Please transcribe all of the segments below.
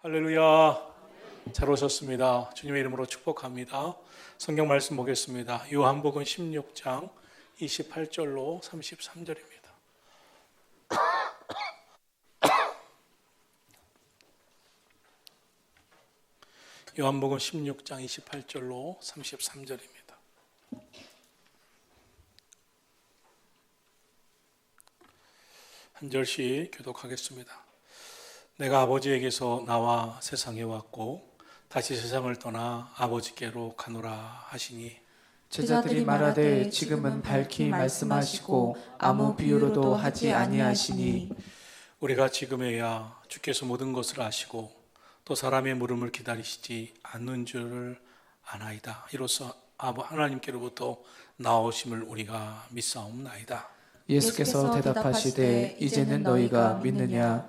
할렐루야. 잘 오셨습니다. 주님의 이름으로 축복합니다. 성경 말씀 보겠습니다. 요한복음 16장 28절로 33절입니다. 요한복음 16장 28절로 33절입니다. 한 절씩 교독하겠습니다. 내가 아버지에게서 나와 세상에 왔고 다시 세상을 떠나 아버지께로 가노라 하시니 제자들이 말하되 지금은 밝히 말씀하시고 아무 비유로도 하지 아니하시니 우리가 지금에야 주께서 모든 것을 아시고 또 사람의 물음을 기다리시지 않는 줄을 아나이다. 이로써 아버 하나님께로부터 나오심을 우리가 믿사옵나이다. 예수께서 대답하시되 이제는 너희가 믿느냐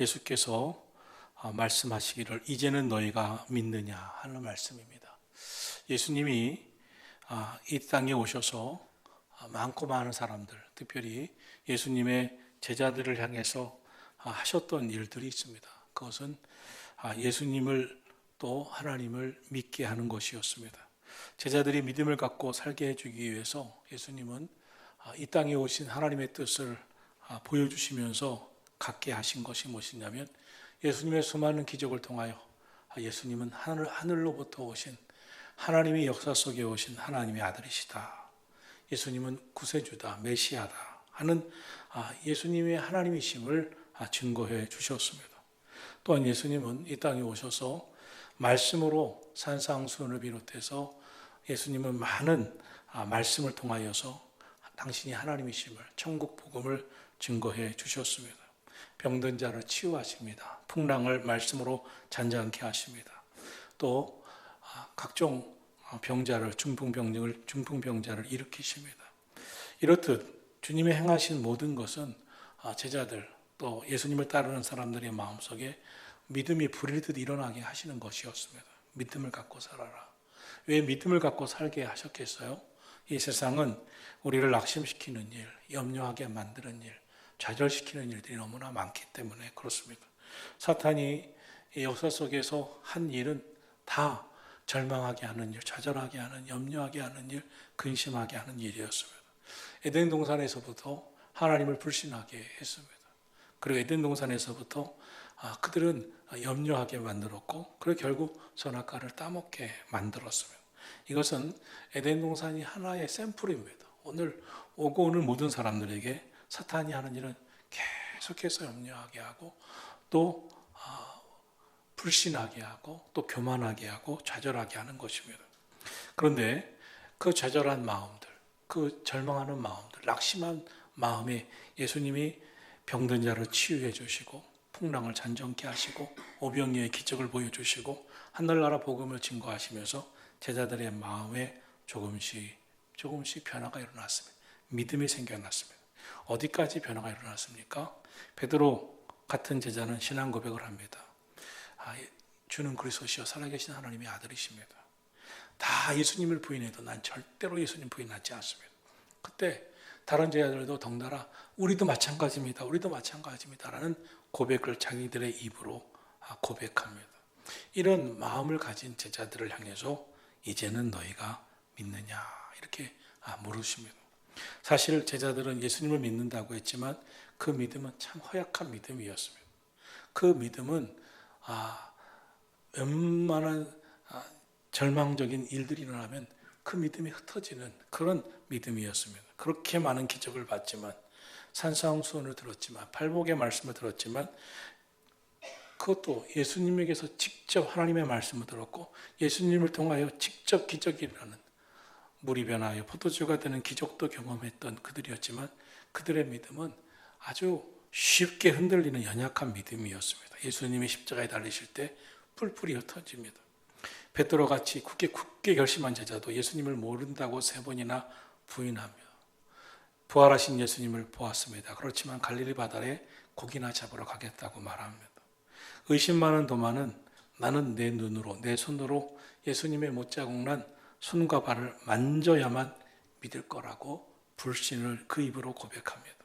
예수께서 아, 말씀하시기를 이제는 너희가 믿느냐 하는 말씀입니다. 예수님이 아, 이 땅에 오셔서 아, 많고 많은 사람들, 특별히 예수님의 제자들을 향해서 아, 하셨던 일들이 있습니다. 그것은 아, 예수님을 또 하나님을 믿게 하는 것이었습니다. 제자들이 믿음을 갖고 살게 해주기 위해서 예수님은 아, 이 땅에 오신 하나님의 뜻을 아, 보여주시면서 갖게 하신 것이 무엇이냐면 예수님의 수많은 기적을 통하여 아, 예수님은 하늘, 하늘로부터 오신 하나님의 역사 속에 오신 하나님의 아들이시다. 예수님은 구세주다, 메시아다 하는 아, 예수님의 하나님이심을 아, 증거해 주셨습니다. 또한 예수님은 이 땅에 오셔서 말씀으로 산상수훈을 비롯해서 예수님은 많은 아, 말씀을 통하여서 당신이 하나님이심을 천국 복음을 증거해 주셨습니다. 병든 자를 치유하십니다. 풍랑을 말씀으로 잔잔케 하십니다. 또 아, 각종 병자를 중풍병을 중풍병자를 일으키십니다. 이렇듯 주님이 행하신 모든 것은 아, 제자들 또 예수님을 따르는 사람들의 마음속에 믿음이 불일듯 일어나게 하시는 것이었습니다. 믿음을 갖고 살아라. 왜 믿음을 갖고 살게 하셨겠어요? 이 세상은 우리를 낙심시키는 일, 염려하게 만드는 일, 좌절시키는 일들이 너무나 많기 때문에 그렇습니다. 사탄이 이 역사 속에서 한 일은 다 절망하게 하는 일, 좌절하게 하는, 염려하게 하는 일, 근심하게 하는 일이었습니다. 에덴 동산에서부터 하나님을 불신하게 했습니다. 그리고 에덴 동산에서부터 아, 그들은 염려하게 만들었고, 그리고 결국 선악과를 따먹게 만들었습니다. 이것은 에덴 동산이 하나의 샘플입니다. 오늘 오고 오는 모든 사람들에게 사탄이 하는 일은 계속해서 염려하게 하고 또 아, 불신하게 하고 또 교만하게 하고 좌절하게 하는 것입니다. 그런데 그 좌절한 마음들, 그 절망하는 마음들, 낙심한 마음에 예수님이 병든 자를 치유해 주시고 풍랑을 잔정케 하시고 오병이의 기적을 보여주시고 하늘나라 복음을 증거하시면서 제자들의 마음에 조금씩 조금씩 변화가 일어났습니다. 믿음이 생겨났습니다. 어디까지 변화가 일어났습니까? 베드로 같은 제자는 신앙 고백을 합니다. 아, 주는 그리스도시여 살아계신 하나님의 아들이십니다. 다 예수님을 부인해도 난 절대로 예수님 부인하지 않습니다. 그때 다른 제자들도 덩달아 우리도 마찬가지입니다. 우리도 마찬가지입니다라는 고백을 자기들의 입으로 아, 고백합니다. 이런 마음을 가진 제자들을 향해서 이제는 너희가 믿느냐 이렇게 아, 물으십니다. 사실 제자들은 예수님을 믿는다고 했지만 그 믿음은 참 허약한 믿음이었습니다. 그 믿음은 아, 웬만한 아, 절망적인 일들이 일어나면 그 믿음이 흩어지는 그런 믿음이었습니다. 그렇게 많은 기적을 봤지만 산상수훈을 들었지만 팔복의 말씀을 들었지만 그것도 예수님에게서 직접 하나님의 말씀을 들었고 예수님을 통하여 직접 기적이 일어나는 물이 변하여 포도주가 되는 기적도 경험했던 그들이었지만 그들의 믿음은 아주 쉽게 흔들리는 연약한 믿음이었습니다. 예수님이 십자가에 달리실 때 뿔뿔이 흩어집니다. 베드로 같이 굳게 굳게 결심한 제자도 예수님을 모른다고 세 번이나 부인합니다. 부활하신 예수님을 보았습니다. 그렇지만 갈릴리 바다에 고기나 잡으러 가겠다고 말합니다. 의심 많은 도마는 나는 내 눈으로 내 손으로 예수님의 못자국난 손과 발을 만져야만 믿을 거라고 불신을 그 입으로 고백합니다.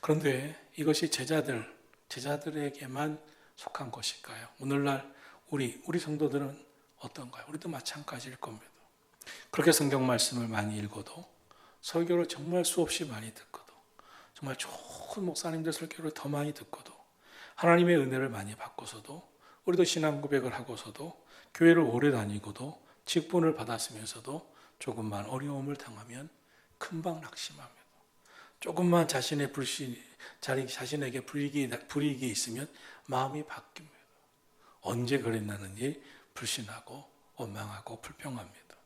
그런데 이것이 제자들 제자들에게만 속한 것일까요? 오늘날 우리 우리 성도들은 어떤가요? 우리도 마찬가지일 겁니다. 그렇게 성경 말씀을 많이 읽어도 설교를 정말 수없이 많이 듣고도 정말 좋은 목사님들 설교를 더 많이 듣고도 하나님의 은혜를 많이 받고서도 우리도 신앙 고백을 하고서도 교회를 오래 다니고도 직분을 받았으면서도 조금만 어려움을 당하면 금방 낙심합니다. 조금만 자신의 불신, 자신에게 불이익이, 불이익이 있으면 마음이 바뀝니다. 언제 그랬나는지 불신하고 원망하고 불평합니다.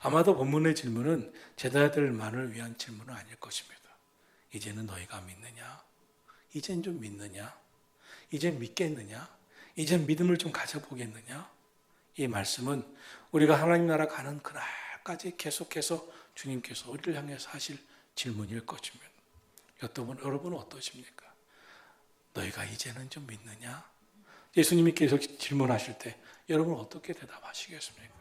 아마도 본문의 질문은 제자들만을 위한 질문은 아닐 것입니다. 이제는 너희가 믿느냐? 이젠 좀 믿느냐? 이젠 믿겠느냐? 이젠 믿음을 좀 가져보겠느냐? 이 말씀은 우리가 하나님 나라 가는 그날까지 계속해서 주님께서 우리를 향해서 하실 질문일 것입니다. 여러분, 여러분은 어떠십니까? 너희가 이제는 좀 믿느냐? 예수님이 계속 질문하실 때 여러분 어떻게 대답하시겠습니까?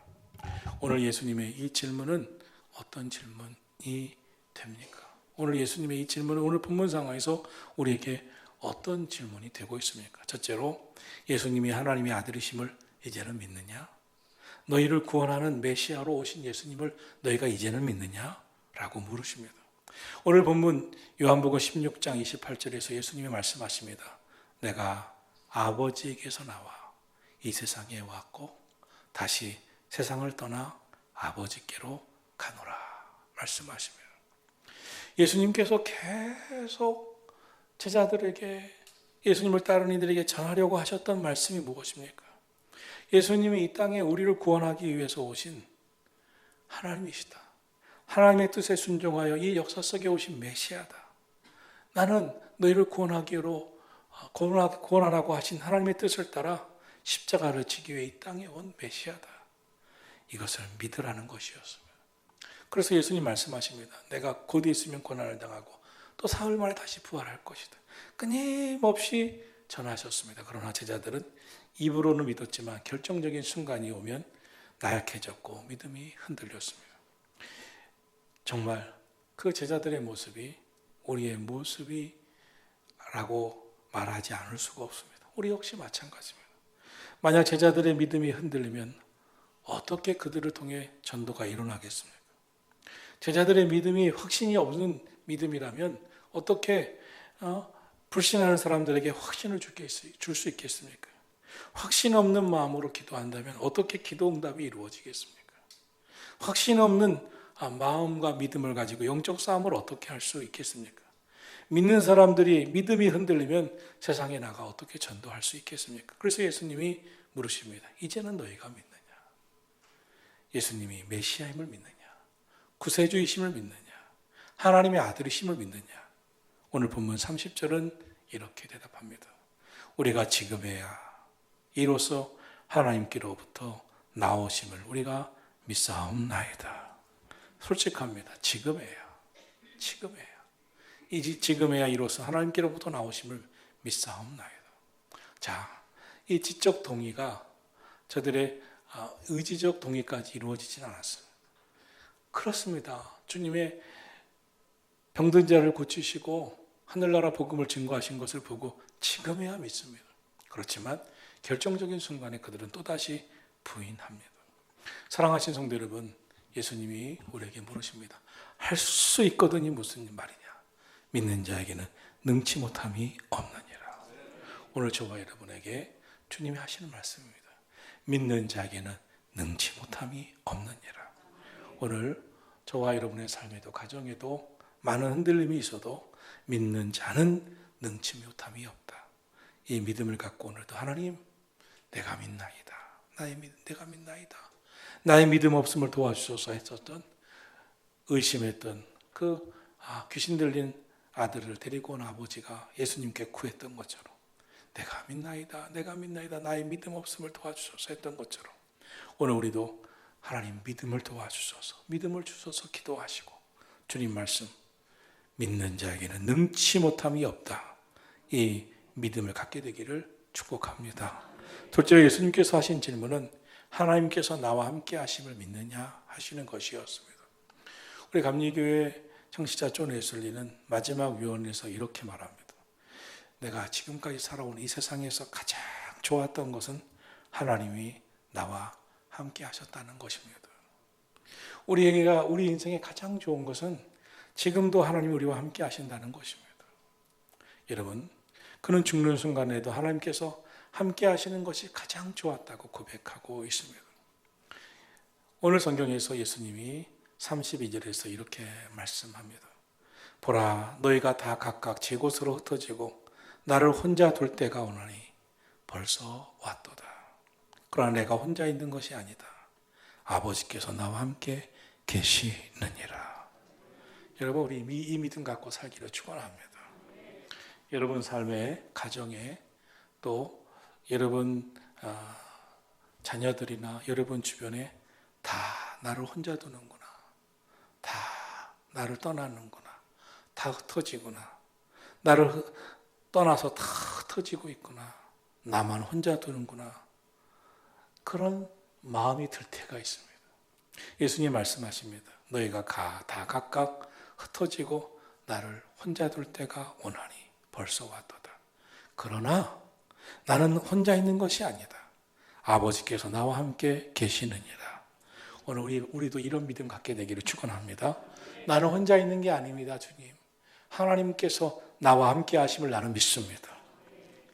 오늘 예수님의 이 질문은 어떤 질문이 됩니까? 오늘 예수님의 이 질문은 오늘 본문 상황에서 우리에게 어떤 질문이 되고 있습니까? 첫째로 예수님이 하나님의 아들이심을 이제는 믿느냐? 너희를 구원하는 메시아로 오신 예수님을 너희가 이제는 믿느냐? 라고 물으십니다. 오늘 본문 요한복음 16장 28절에서 예수님이 말씀하십니다. 내가 아버지에게서 나와 이 세상에 왔고 다시 세상을 떠나 아버지께로 가노라 말씀하십니다. 예수님께서 계속 제자들에게 예수님을 따르는 이들에게 전하려고 하셨던 말씀이 무엇입니까? 예수님이 이 땅에 우리를 구원하기 위해서 오신 하나님이시다. 하나님의 뜻에 순종하여 이 역사 속에 오신 메시아다. 나는 너희를 구원하기로 구원하라고 하신 하나님의 뜻을 따라 십자가를 지기 위해 이 땅에 온 메시아다. 이것을 믿으라는 것이었습니다. 그래서 예수님 말씀하십니다. 내가 곧 있으면 고난을 당하고 또 사흘 만에 다시 부활할 것이다. 끊임없이 전하셨습니다. 그러나 제자들은 입으로는 믿었지만 결정적인 순간이 오면 나약해졌고 믿음이 흔들렸습니다. 정말 그 제자들의 모습이 우리의 모습이라고 말하지 않을 수가 없습니다. 우리 역시 마찬가지입니다. 만약 제자들의 믿음이 흔들리면 어떻게 그들을 통해 전도가 일어나겠습니까? 제자들의 믿음이 확신이 없는 믿음이라면 어떻게 어, 불신하는 사람들에게 확신을 줄 수 있겠습니까? 확신 없는 마음으로 기도한다면 어떻게 기도 응답이 이루어지겠습니까? 확신 없는 아, 마음과 믿음을 가지고 영적 싸움을 어떻게 할 수 있겠습니까? 믿는 사람들이 믿음이 흔들리면 세상에 나가 어떻게 전도할 수 있겠습니까? 그래서 예수님이 물으십니다. 이제는 너희가 믿느냐? 예수님이 메시아임을 믿느냐? 구세주이심을 믿느냐? 하나님의 아들이심을 믿느냐? 오늘 본문 30절은 이렇게 대답합니다. 우리가 지금에야 이로써 하나님께로부터 나오심을 우리가 믿사옵나이다. 솔직합니다. 지금에야. 지금에야. 이 지금에야 이로써 하나님께로부터 나오심을 믿사옵나이다. 자, 이 지적 동의가 저들의 아, 의지적 동의까지 이루어지진 않았어요. 그렇습니다. 주님의 병든 자를 고치시고 하늘나라 복음을 증거하신 것을 보고 지금에야 믿습니다. 그렇지만 결정적인 순간에 그들은 또다시 부인합니다. 사랑하신 성도 여러분, 예수님이 우리에게 물으십니다. 할 수 있거든이 무슨 말이냐? 믿는 자에게는 능치 못함이 없느니라. 오늘 저와 여러분에게 주님이 하시는 말씀입니다. 믿는 자에게는 능치 못함이 없느니라. 오늘 저와 여러분의 삶에도 가정에도 많은 흔들림이 있어도 믿는 자는 능치 못함이 없다. 이 믿음을 갖고 오늘도 하나님 내가 믿나이다. 나의 믿 내가 믿나이다. 나의 믿음 없음을 도와주소서 했었던 의심했던 그 아, 귀신 들린 아들을 데리고 온 아버지가 예수님께 구했던 것처럼 내가 믿나이다, 내가 믿나이다, 나의 믿음 없음을 도와주소서 했던 것처럼 오늘 우리도 하나님 믿음을 도와주소서, 믿음을 주소서 기도하시고 주님 말씀 믿는 자에게는 능치 못함이 없다. 이 믿음을 갖게 되기를 축복합니다. 둘째로 예수님께서 하신 질문은 하나님께서 나와 함께 하심을 믿느냐 하시는 것이었습니다. 우리 감리교회 청취자 존 웨슬리는 마지막 유언에서 이렇게 말합니다. 내가 지금까지 살아온 이 세상에서 가장 좋았던 것은 하나님이 나와 함께 하셨다는 것입니다. 우리에게가 우리 인생에 가장 좋은 것은 지금도 하나님이 우리와 함께 하신다는 것입니다. 여러분, 그는 죽는 순간에도 하나님께서 함께 하시는 것이 가장 좋았다고 고백하고 있습니다. 오늘 성경에서 예수님이 32절에서 이렇게 말씀합니다. 보라, 너희가 다 각각 제 곳으로 흩어지고 나를 혼자 둘 때가 오나니 벌써 왔도다. 그러나 내가 혼자 있는 것이 아니다. 아버지께서 나와 함께 계시느니라. 여러분, 우리 이 믿음 갖고 살기를 축원합니다. 여러분 삶의 가정에 또 여러분 아, 자녀들이나 여러분 주변에 다 나를 혼자 두는구나. 다 나를 떠나는구나. 다 흩어지구나. 나를 흩- 떠나서 다 흩어지고 있구나. 나만 혼자 두는구나. 그런 마음이 들 때가 있습니다. 예수님 말씀하십니다. 너희가 가, 다 각각 흩어지고 나를 혼자 둘 때가 오나니 벌써 왔도다. 그러나 나는 혼자 있는 것이 아니다. 아버지께서 나와 함께 계시느니라. 오늘 우리, 우리도 이런 믿음 갖게 되기를 축원합니다. 나는 혼자 있는 게 아닙니다, 주님. 하나님께서 나와 함께 하심을 나는 믿습니다.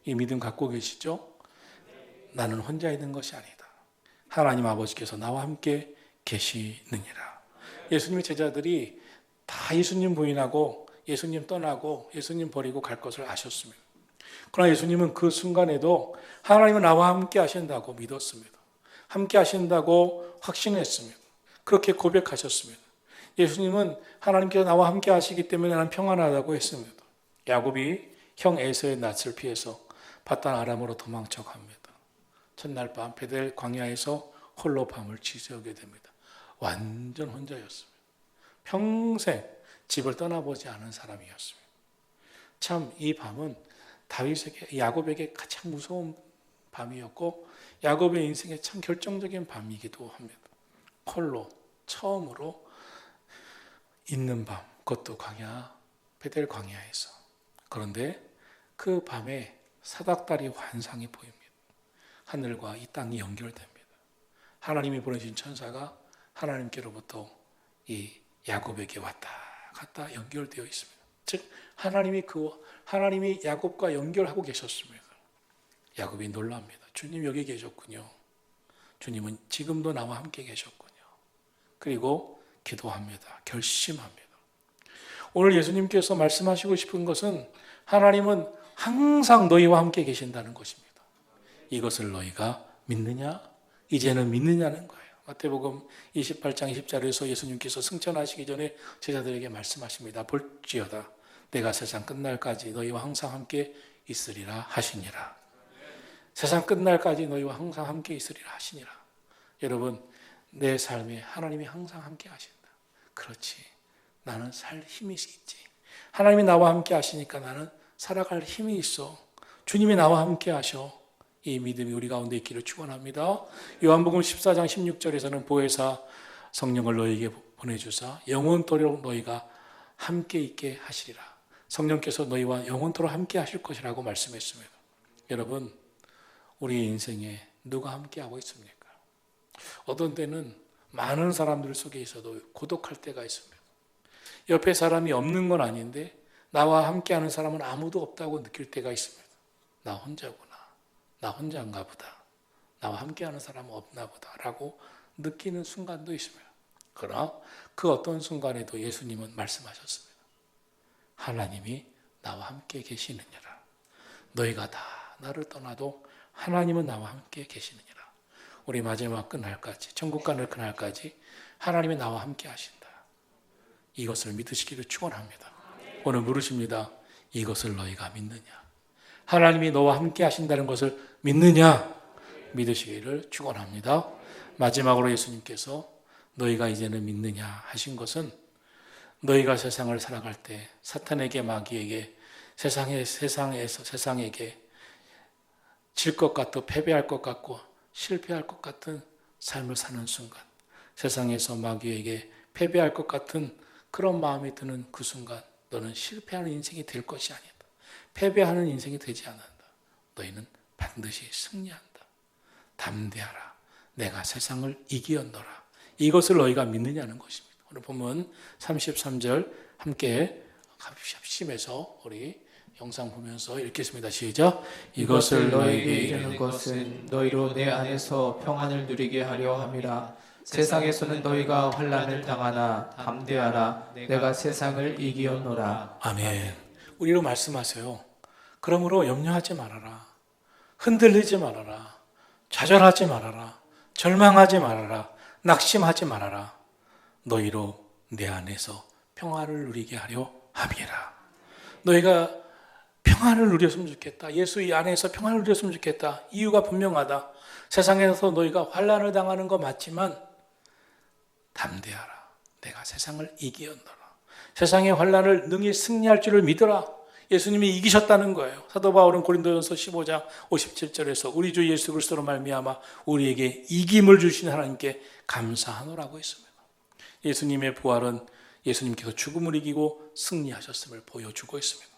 이 믿음 갖고 계시죠? 나는 혼자 있는 것이 아니다. 하나님 아버지께서 나와 함께 계시느니라. 예수님의 제자들이 다 예수님 부인하고 예수님 떠나고 예수님 버리고 갈 것을 아셨습니다. 그러나 예수님은 그 순간에도 하나님은 나와 함께 하신다고 믿었습니다. 함께 하신다고 확신했습니다. 그렇게 고백하셨습니다. 예수님은 하나님께서 나와 함께 하시기 때문에 나는 평안하다고 했습니다. 야곱이 형 에서의 낯을 피해서 바단 아람으로 도망쳐 갑니다. 첫날 밤 베델 광야에서 홀로 밤을 지새우게 됩니다. 완전 혼자였습니다. 평생 집을 떠나보지 않은 사람이었습니다. 참 이 밤은 다윗에게 야곱에게 가장 무서운 밤이었고 야곱의 인생에 참 결정적인 밤이기도 합니다. 홀로 처음으로 있는 밤, 그것도 광야 베델 광야에서. 그런데 그 밤에 사닥다리 환상이 보입니다. 하늘과 이 땅이 연결됩니다. 하나님이 보내신 천사가 하나님께로부터 이 야곱에게 왔다 갔다 연결되어 있습니다. 즉 하나님이 그 하나님이 야곱과 연결하고 계셨습니다. 야곱이 놀랍니다. 주님 여기 계셨군요. 주님은 지금도 나와 함께 계셨군요. 그리고 기도합니다. 결심합니다. 오늘 예수님께서 말씀하시고 싶은 것은 하나님은 항상 너희와 함께 계신다는 것입니다. 이것을 너희가 믿느냐? 이제는 믿느냐는 거예요. 마태복음 28장 20절에서 예수님께서 승천하시기 전에 제자들에게 말씀하십니다. 볼지어다 내가 세상 끝날까지 너희와 항상 함께 있으리라 하시니라. 세상 끝날까지 너희와 항상 함께 있으리라 하시니라. 여러분 내 삶에 하나님이 항상 함께 하신다. 그렇지. 나는 살 힘이 있지. 하나님이 나와 함께 하시니까 나는 살아갈 힘이 있어. 주님이 나와 함께 하셔. 이 믿음이 우리 가운데 있기를 축원합니다. 요한복음 14장 16절에서는 보혜사 성령을 너희에게 보내주사 영원토록 너희가 함께 있게 하시리라. 성령께서 너희와 영원토록 함께 하실 것이라고 말씀했습니다. 여러분, 우리 인생에 누가 함께 하고 있습니까? 어떤 때는 많은 사람들 속에 있어도 고독할 때가 있습니다. 옆에 사람이 없는 건 아닌데 나와 함께 하는 사람은 아무도 없다고 느낄 때가 있습니다. 나 혼자구나. 나 혼자인가 보다. 나와 함께 하는 사람은 없나 보다라고 느끼는 순간도 있습니다. 그러나 그 어떤 순간에도 예수님은 말씀하셨습니다. 하나님이 나와 함께 계시느니라. 너희가 다 나를 떠나도 하나님은 나와 함께 계시느니라. 우리 마지막 그날까지 천국 가는 그날까지 하나님이 나와 함께 하신다. 이것을 믿으시기를 축원합니다. 오늘 물으십니다. 이것을 너희가 믿느냐? 하나님이 너와 함께 하신다는 것을 믿느냐? 믿으시기를 축원합니다. 마지막으로 예수님께서 너희가 이제는 믿느냐 하신 것은 너희가 세상을 살아갈 때 사탄에게 마귀에게 세상에 세상에서 세상에게 질 것 같고 패배할 것 같고 실패할 것 같은 삶을 사는 순간 세상에서 마귀에게 패배할 것 같은 그런 마음이 드는 그 순간 너는 실패하는 인생이 될 것이 아니다. 패배하는 인생이 되지 않는다. 너희는 반드시 승리한다. 담대하라. 내가 세상을 이기었노라. 이것을 너희가 믿느냐는 것입니다. 오늘 보면 33절 함께 합심해서 우리 영상 보면서 읽겠습니다. 시작. 이것을 너에게 이르는 것은 너희로 내 안에서 평안을 누리게 하려 함이라. 세상에서는 너희가 환난을 당하나 담대하라. 내가 세상을 이기었노라. 아멘. 우리로 말씀하세요. 그러므로 염려하지 말아라. 흔들리지 말아라. 좌절하지 말아라. 절망하지 말아라. 낙심하지 말아라. 너희로 내 안에서 평화를 누리게 하려 함이라. 너희가 평안을 누렸으면 좋겠다. 예수 이 안에서 평안을 누렸으면 좋겠다. 이유가 분명하다. 세상에서 너희가 환란을 당하는 거 맞지만 담대하라. 내가 세상을 이기었노라. 세상의 환란을 능히 승리할 줄을 믿어라. 예수님이 이기셨다는 거예요. 사도 바울은 고린도전서 15장 57절에서 우리 주 예수 그리스도로 말미암아 우리에게 이김을 주신 하나님께 감사하노라고 했습니다. 예수님의 부활은 예수님께서 죽음을 이기고 승리하셨음을 보여주고 있습니다.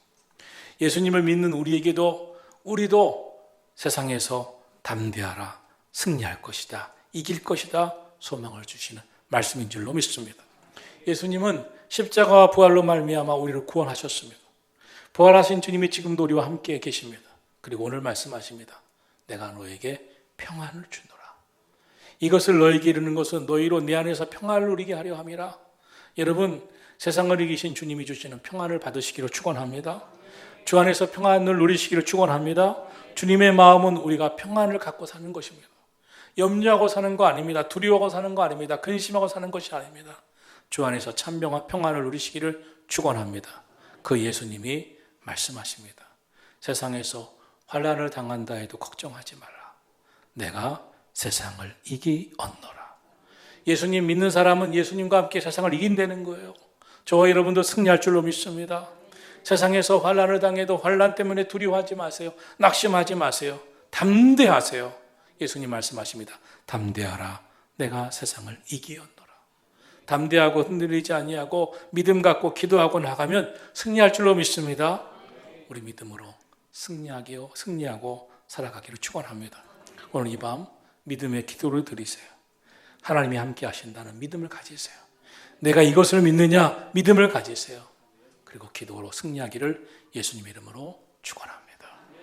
예수님을 믿는 우리에게도 우리도 세상에서 담대하라 승리할 것이다 이길 것이다 소망을 주시는 말씀인 줄로 믿습니다. 예수님은 십자가와 부활로 말미암아 우리를 구원하셨습니다. 부활하신 주님이 지금도 우리와 함께 계십니다. 그리고 오늘 말씀하십니다. 내가 너에게 평안을 주노라. 이것을 너에게 이르는 것은 너희로 내 안에서 평안을 누리게 하려 함이라. 여러분 세상을 이기신 주님이 주시는 평안을 받으시기를 축원합니다. 주 안에서 평안을 누리시기를 축원합니다. 주님의 마음은 우리가 평안을 갖고 사는 것입니다. 염려하고 사는 거 아닙니다. 두려워하고 사는 거 아닙니다. 근심하고 사는 것이 아닙니다. 주 안에서 참 평안을 누리시기를 축원합니다. 그 예수님이 말씀하십니다. 세상에서 환란을 당한다 해도 걱정하지 마라. 내가 세상을 이기언노라. 예수님 믿는 사람은 예수님과 함께 세상을 이긴다는 거예요. 저와 여러분도 승리할 줄로 믿습니다. 세상에서 환란을 당해도 환란 때문에 두려워하지 마세요. 낙심하지 마세요. 담대하세요. 예수님 말씀하십니다. 담대하라. 내가 세상을 이기었노라. 담대하고 흔들리지 아니하고 믿음 갖고 기도하고 나가면 승리할 줄로 믿습니다. 우리 믿음으로 승리하기요 승리하고 살아가기를 축원합니다. 오늘 이 밤 믿음의 기도를 드리세요. 하나님이 함께 하신다는 믿음을 가지세요. 내가 이것을 믿느냐 믿음을 가지세요. 그리고 기도로 승리하기를 예수님 이름으로 축원합니다.